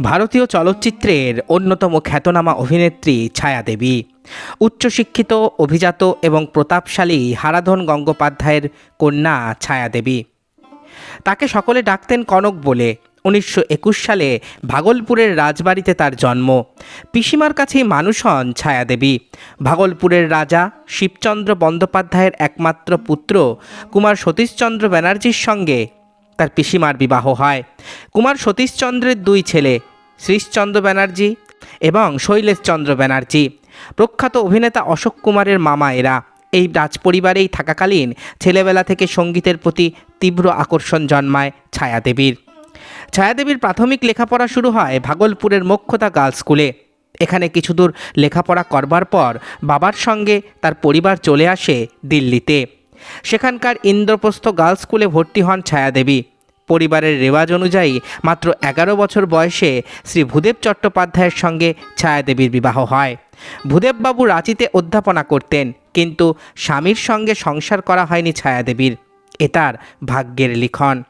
ভারতীয় চলচ্চিত্রের অন্যতম খ্যাতনামা অভিনেত্রী ছায়াদেবী। উচ্চশিক্ষিত, অভিজাত এবং প্রতাপশালী হারাধন গঙ্গোপাধ্যায়ের কন্যা ছায়াদেবী। তাকে সকলে ডাকতেন কনক বলে। উনিশশো একুশ সালে ভাগলপুরের রাজবাড়িতে তার জন্ম। পিসিমার কাছেই মানুষ হন ছায়াদেবী। ভাগলপুরের রাজা শিবচন্দ্র বন্দ্যোপাধ্যায়ের একমাত্র পুত্র কুমার সতীশচন্দ্র ব্যানার্জির সঙ্গে তার পিসিমার বিবাহ হয়। কুমার সতীশচন্দ্রের দুই ছেলে, শ্রীশচন্দ্র ব্যানার্জি এবং শৈলেশচন্দ্র ব্যানার্জি। প্রখ্যাত অভিনেতা অশোক কুমারের মামা এরা। এই রাজপরিবারেই থাকাকালীন ছেলেবেলা থেকে সঙ্গীতের প্রতি তীব্র আকর্ষণ জন্মায় ছায়াদেবীর। ছায়াদেবীর প্রাথমিক লেখাপড়া শুরু হয় ভাগলপুরের মোক্ষদা গার্লস স্কুলে। এখানে কিছুদূর লেখাপড়া করবার পর বাবার সঙ্গে তার পরিবার চলে আসে দিল্লিতে। সেখানকার ইন্দ্রপ্রস্থ গার্লস স্কুলে ভর্তি হন ছায়াদেবী। পরিবারের রেওয়াজ অনুযায়ী মাত্র এগারো বছর বয়সে শ্রী ভূদেব চট্টোপাধ্যায়ের সঙ্গে ছায়াদেবীর বিবাহ হয়। ভূদেববাবু রাঁচিতে অধ্যাপনা করতেন, কিন্তু স্বামীর সঙ্গে সংসার করা হয়নি ছায়াদেবীর। এ তার ভাগ্যের লিখন।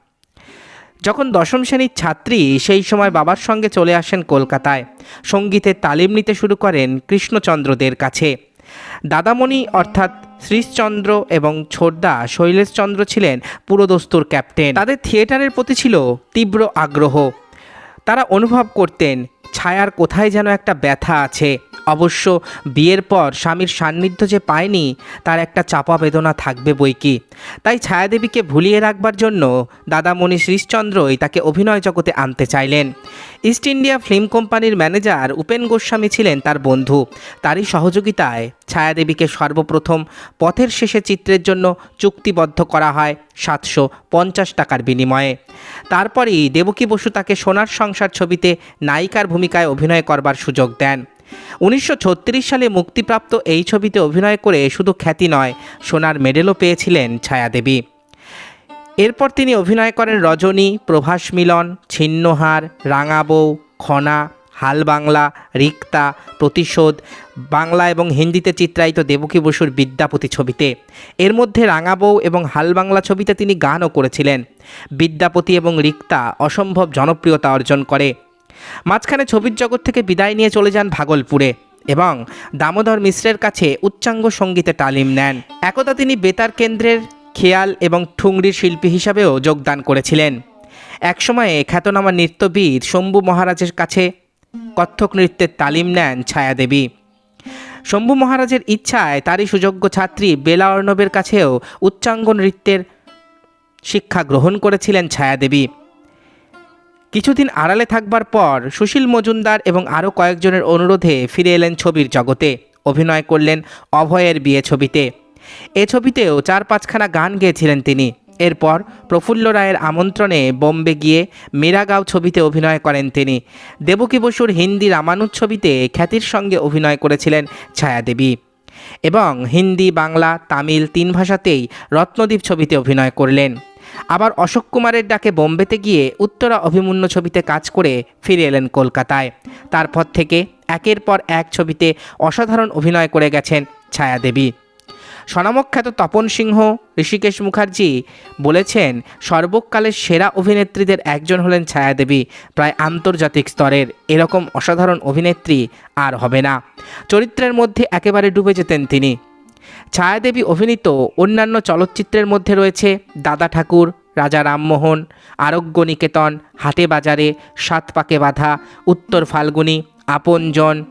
যখন দশম শ্রেণির ছাত্রী, সেই সময় বাবার সঙ্গে চলে আসেন কলকাতায়। সঙ্গীতের তালিম নিতে শুরু করেন কৃষ্ণচন্দ্রদের কাছে। দাদামণি অর্থাৎ শ্রীশচন্দ্র এবং ছোটদা শৈলেশচন্দ্র ছিলেন পুরোদস্তুর ক্যাপ্টেন। তাদের থিয়েটারের প্রতি ছিল তীব্র আগ্রহ। তারা অনুভব করতেন, ছায়ার কোথায় যেন একটা ব্যথা আছে। অবশ্য বিয়ের পর স্বামীর সান্নিধ্য যে পায়নি, তার একটা চাপা বেদনা থাকবে বই কি। তাই ছায়াদেবীকে ভুলিয়ে রাখবার জন্য দাদামণি শ্রীশচন্দ্রই তাকে অভিনয় জগতে আনতে চাইলেন। ইস্ট ইন্ডিয়া ফিল্ম কোম্পানির ম্যানেজার উপেন গোস্বামী ছিলেন তার বন্ধু। তারই সহযোগিতায় ছায়াদেবীকে সর্বপ্রথম পথের শেষে চিত্রের জন্য চুক্তিবদ্ধ করা হয় সাতশো পঞ্চাশ টাকার বিনিময়ে। তারপরেই দেবকী বসু তাকে সোনার সংসার ছবিতে নায়িকার ভূমিকায় অভিনয় করবার সুযোগ দেন। উনিশশো ছত্রিশ সালে মুক্তিপ্রাপ্ত এই ছবিতে অভিনয় করে শুধু খ্যাতি নয়, সোনার মেডেলও পেয়েছিলেন ছায়াদেবী। এরপর তিনি অভিনয় করেন রজনী, প্রভাস মিলন, ছিন্নহার, রাঙাবৌ, খনা, হাল বাংলা, রিক্তা, প্রতিশোধ, বাংলা এবং হিন্দিতে চিত্রায়িত দেবকী বসুর বিদ্যাপতি ছবিতে। এর মধ্যে রাঙাবৌ এবং হাল বাংলা ছবিতে তিনি গানও করেছিলেন। বিদ্যাপতি এবং রিক্তা অসম্ভব জনপ্রিয়তা অর্জন করে। মাঝখানে ছবির জগৎ থেকে বিদায় নিয়ে চলে যান ভাগলপুরে এবং দামোদর মিশ্রের কাছে উচ্চাঙ্গ সঙ্গীতে তালিম নেন। একদা তিনি বেতার কেন্দ্রের খেয়াল এবং ঠুংরির শিল্পী হিসাবেও যোগদান করেছিলেন। একসময়ে খ্যাতনামা নৃত্যবিদ শম্ভু মহারাজের কাছে কত্থক নৃত্যের তালিম নেন ছায়াদেবী। শম্ভু মহারাজের ইচ্ছায় তারই সুযোগ্য ছাত্রী বেলা অর্ণবের কাছেও উচ্চাঙ্গ নৃত্যের শিক্ষা গ্রহণ করেছিলেন ছায়াদেবী। কিছুদিন আড়ালে থাকবার পর সুশীল মজুমদার এবং আরও কয়েকজনের অনুরোধে ফিরে এলেন ছবির জগতে। অভিনয় করলেন অভয়ের বিয়ে ছবিতে। এ ছবিতেও চার পাঁচখানা গান গেয়েছিলেন তিনি। এরপর প্রফুল্ল রায়ের আমন্ত্রণে বোম্বে গিয়ে মেরাগাঁও ছবিতে অভিনয় করেন তিনি। দেবকী বসুর হিন্দি রামানুজ ছবিতে খ্যাতির সঙ্গে অভিনয় করেছিলেন ছায়াদেবী। এবং হিন্দি, বাংলা, তামিল তিন ভাষাতেই রত্নদ্বীপ ছবিতে অভিনয় করলেন। আবার অশোক কুমারের ডাকে বোম্বেতে গিয়ে উত্তরা অভিমন্য ছবিতে কাজ করে ফিরে এলেন কলকাতায়। তারপর থেকে একের পর এক ছবিতে অসাধারণ অভিনয় করে গেছেন ছায়া ছায়াদেবী। স্বনামখ্যাত তপন সিংহ, ঋষিকেশ মুখার্জি বলেছেন, সর্বকালের সেরা অভিনেত্রীদের একজন হলেন ছায়াদেবী, প্রায় আন্তর্জাতিক স্তরের। এরকম অসাধারণ অভিনেত্রী আর হবে না। চরিত্রের মধ্যে একেবারে ডুবে যেতেন তিনি। ছায়াদেবী অভিনীত অন্যান্য চলচ্চিত্রের মধ্যে রয়েছে দাদা ঠাকুর, রাজা রামমোহন, আরোগ্য নিকেতন, হাটে বাজারে, সাত পাকে বাধা, উত্তর ফাল্গুনি আপনজন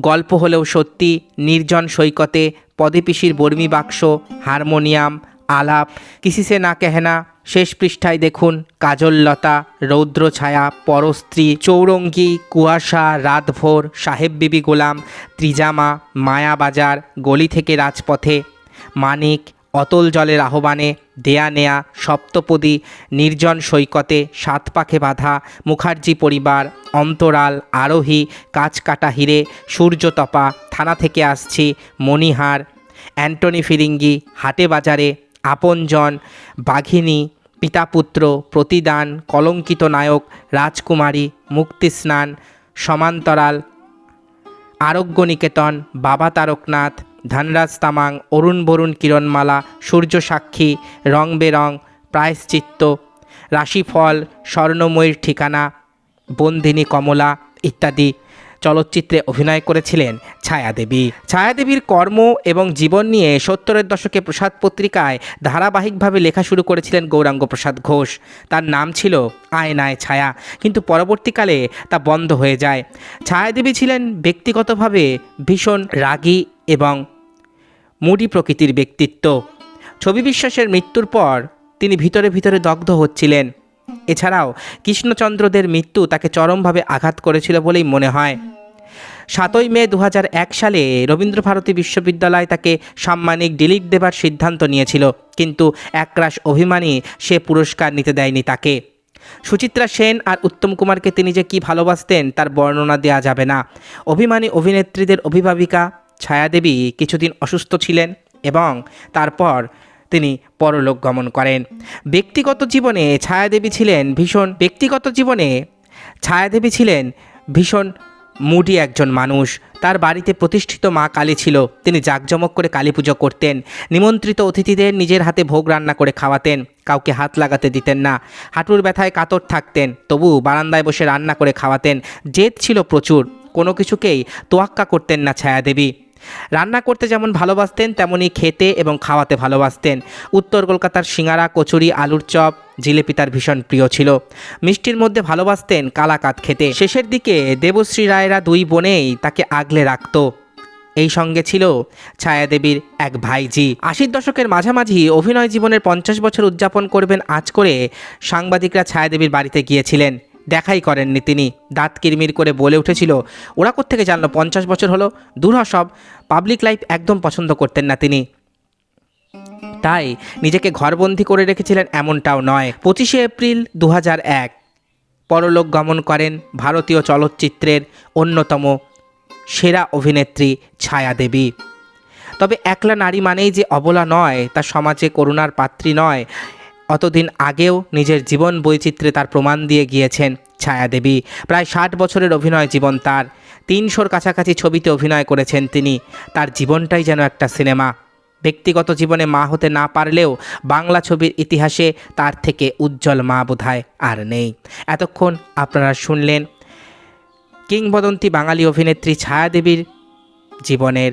গল্প হলেও সত্যি, নির্জন সৈকতে, পদে বর্মী বর্মি বাক্স, হারমোনিয়াম আলাপ। কিসিসে না কেহেনা? শেষ পৃষ্ঠায় দেখুন কাজললতা রৌদ্র ছায়া পরস্ত্রী চৌরঙ্গি, কুয়াশা, রাতভোর, সাহেব বিবি গোলাম, ত্রিজামা মায়াবাজার গলি থেকে রাজপথে, মানিক, অতল জলের আহ্বানে, দেয়া নেয়া, সপ্তপদী, নির্জন সৈকতে, সাত পাখে বাঁধা, মুখার্জি পরিবার, অন্তরাল, আরোহী কাজ কাটা হিরে সূর্যতপা থানা থেকে আসছি, মণিহার, অ্যান্টনি ফিরিঙ্গি, হাটে বাজারে আপনজন, বাঘিনী, পিতাপুত্র, প্রতিদান, কলঙ্কিত নায়ক, রাজকুমারী মুক্তিস্নান সমান্তরাল আরোগ্য নিকেতন বাবা তারকনাথ, ধনরাজ তামাং, অরুণ বরুণ কিরণমালা, সূর্য সাক্ষী, রং বেরং, প্রায়শ্চিত্ত, রাশিফল, স্বর্ণময়ীর ঠিকানা বন্দিনী কমলা ইত্যাদি। চলচ্চিত্রে অভিনয় করেছিলেন ছায়াদেবী। ছায়াদেবীর কর্ম এবং জীবন নিয়ে সত্তরের দশকে প্রসাদ পত্রিকায় ধারাবাহিকভাবে লেখা শুরু করেছিলেন গৌরাঙ্গ প্রসাদ ঘোষ। তার নাম ছিল আয়নায় ছায়া, কিন্তু পরবর্তীকালে তা বন্ধ হয়ে যায়। ছায়াদেবী ছিলেন ব্যক্তিগতভাবে ভীষণ রাগী এবং মুডি প্রকৃতির ব্যক্তিত্ব। ছবি বিশ্বাসের মৃত্যুর পর তিনি ভিতরে ভিতরে দগ্ধ হচ্ছিলেন। এছাড়াও কৃষ্ণচন্দ্রদের মৃত্যু তাকে চরমভাবে আঘাত করেছিল বলেই মনে হয়। সাতই মে দু হাজার এক সালে রবীন্দ্রভারতী বিশ্ববিদ্যালয় তাকে সাম্মানিক ডিলিট দেবার সিদ্ধান্ত নিয়েছিল, কিন্তু একরাশ অভিমানী সে পুরস্কার নিতে দেয়নি তাকে। সুচিত্রা সেন আর উত্তম কুমারকে তিনি যে কী ভালোবাসতেন তার বর্ণনা দেওয়া যাবে না। অভিমানী অভিনেত্রীদের অভিভাবিকা ছায়াদেবী কিছুদিন অসুস্থ ছিলেন এবং তারপর তিনি পরলোক গমন করেন। ব্যক্তিগত জীবনে ছায়াদেবী ছিলেন ভীষণ, ব্যক্তিগত জীবনে ছায়াদেবী ছিলেন ভীষণ মুডি একজন মানুষ। তার বাড়িতে প্রতিষ্ঠিত মা কালী ছিল। তিনি জাঁকজমক করে কালী পুজো করতেন। নিমন্ত্রিত অতিথিদের নিজের হাতে ভোগ রান্না করে খাওয়াতেন। কাউকে হাত লাগাতে দিতেন না। হাঁটুর ব্যথায় কাতর থাকতেন। তবু বারান্দায় বসে রান্না করে খাওয়াতেন। জেদ ছিল প্রচুর। কোনো কিছুকেই তোয়াক্কা করতেন না ছায়াদেবী। রান্না করতে যেমন ভালোবাসতেন, তেমনি খেতে এবং খাওয়াতে ভালোবাসতেন। উত্তর কলকাতার সিঙ্গারা, কচুরি, আলুর চপ, জিলেপি তার ভীষণ প্রিয় ছিল। মিষ্টির মধ্যে ভালোবাসতেন কালাকাত খেতে। শেষের দিকে দেবশ্রী রায়রা দুই বোনেই তাকে আগলে রাখত। এই সঙ্গে ছিল ছায়াদেবীর এক ভাইজি আশির দশকের মাঝামাঝি অভিনয় জীবনের পঞ্চাশ বছর উদযাপন করবেন আজ করে সাংবাদিকরা ছায়াদেবীর বাড়িতে গিয়েছিলেন। দেখাই করেননি তিনি। দাঁত কিরমির করে বলে উঠেছিল, ওরা থেকে জানলো? পঞ্চাশ বছর হলো? দূর সব। পাবলিক লাইফ একদম পছন্দ করতেন না তিনি। তাই নিজেকে ঘরবন্দি করে রেখেছিলেন এমনটাও নয়। পঁচিশে এপ্রিল দু এক। পরলোক গমন করেন ভারতীয় চলচ্চিত্রের অন্যতম সেরা অভিনেত্রী ছায়া দেবী। তবে একলা নারী মানেই যে অবলা নয়, তা সমাজে করুণার পাত্রী নয়। অতদিন আগেও নিজের জীবন বৈচিত্র্যে তার প্রমাণ দিয়ে গিয়েছেন ছায়াদেবী। প্রায় ষাট বছরের অভিনয় জীবন তার। তিনশোর কাছাকাছি ছবিতে অভিনয় করেছেন তিনি। তার জীবনটাই যেন একটা সিনেমা। ব্যক্তিগত জীবনে মা হতে না পারলেও বাংলা ছবির ইতিহাসে তার থেকে উজ্জ্বল মা বোধহয় আর নেই। এতক্ষণ আপনারা শুনলেন কিংবদন্তি বাঙালি অভিনেত্রী ছায়াদেবীর জীবনের